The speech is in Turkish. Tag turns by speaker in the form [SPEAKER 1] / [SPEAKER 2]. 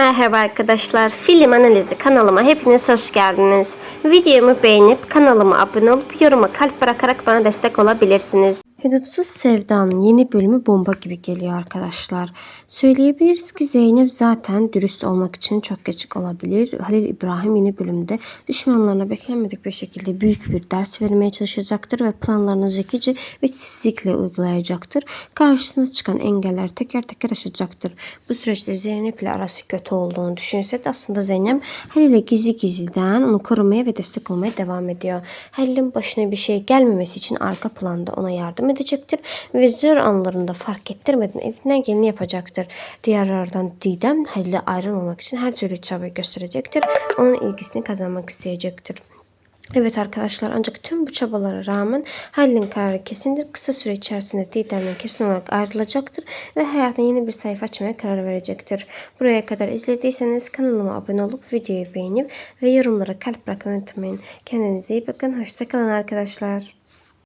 [SPEAKER 1] Merhaba arkadaşlar. Film analizi kanalıma hepiniz hoş geldiniz. Videomu beğenip kanalıma abone olup yoruma kalp bırakarak bana destek olabilirsiniz. Hudutsuz Sevda'nın yeni bölümü bomba gibi geliyor arkadaşlar. Söyleyebiliriz ki Zeynep zaten dürüst olmak için çok geç olabilir. Halil İbrahim yeni bölümde düşmanlarına beklenmedik bir şekilde büyük bir ders vermeye çalışacaktır ve planlarını zekice ve titizlikle uygulayacaktır. Karşısına çıkan engeller teker teker aşacaktır. Bu süreçte Zeynep ile arası kötü olduğunu düşünse de aslında Zeynep Halil'e gizli gizliden onu korumaya ve destek olmaya devam ediyor. Halil'in başına bir şey gelmemesi için arka planda ona yardım edecektir ve zor anlarında fark ettirmeden elinden geleni yapacaktır. Diğerlerden Didem Halil'e ayrılmamak için her türlü çaba gösterecektir. Onun ilgisini kazanmak isteyecektir. Evet arkadaşlar ancak tüm bu çabalara rağmen Halil'in kararı kesindir. Kısa süre içerisinde Didem'den kesin olarak ayrılacaktır ve hayatına yeni bir sayfa açmaya karar verecektir. Buraya kadar izlediyseniz kanalıma abone olup videoyu beğenip ve yorumlara kalp bırakmayı unutmayın. Kendinize iyi bakın. Hoşçakalın arkadaşlar.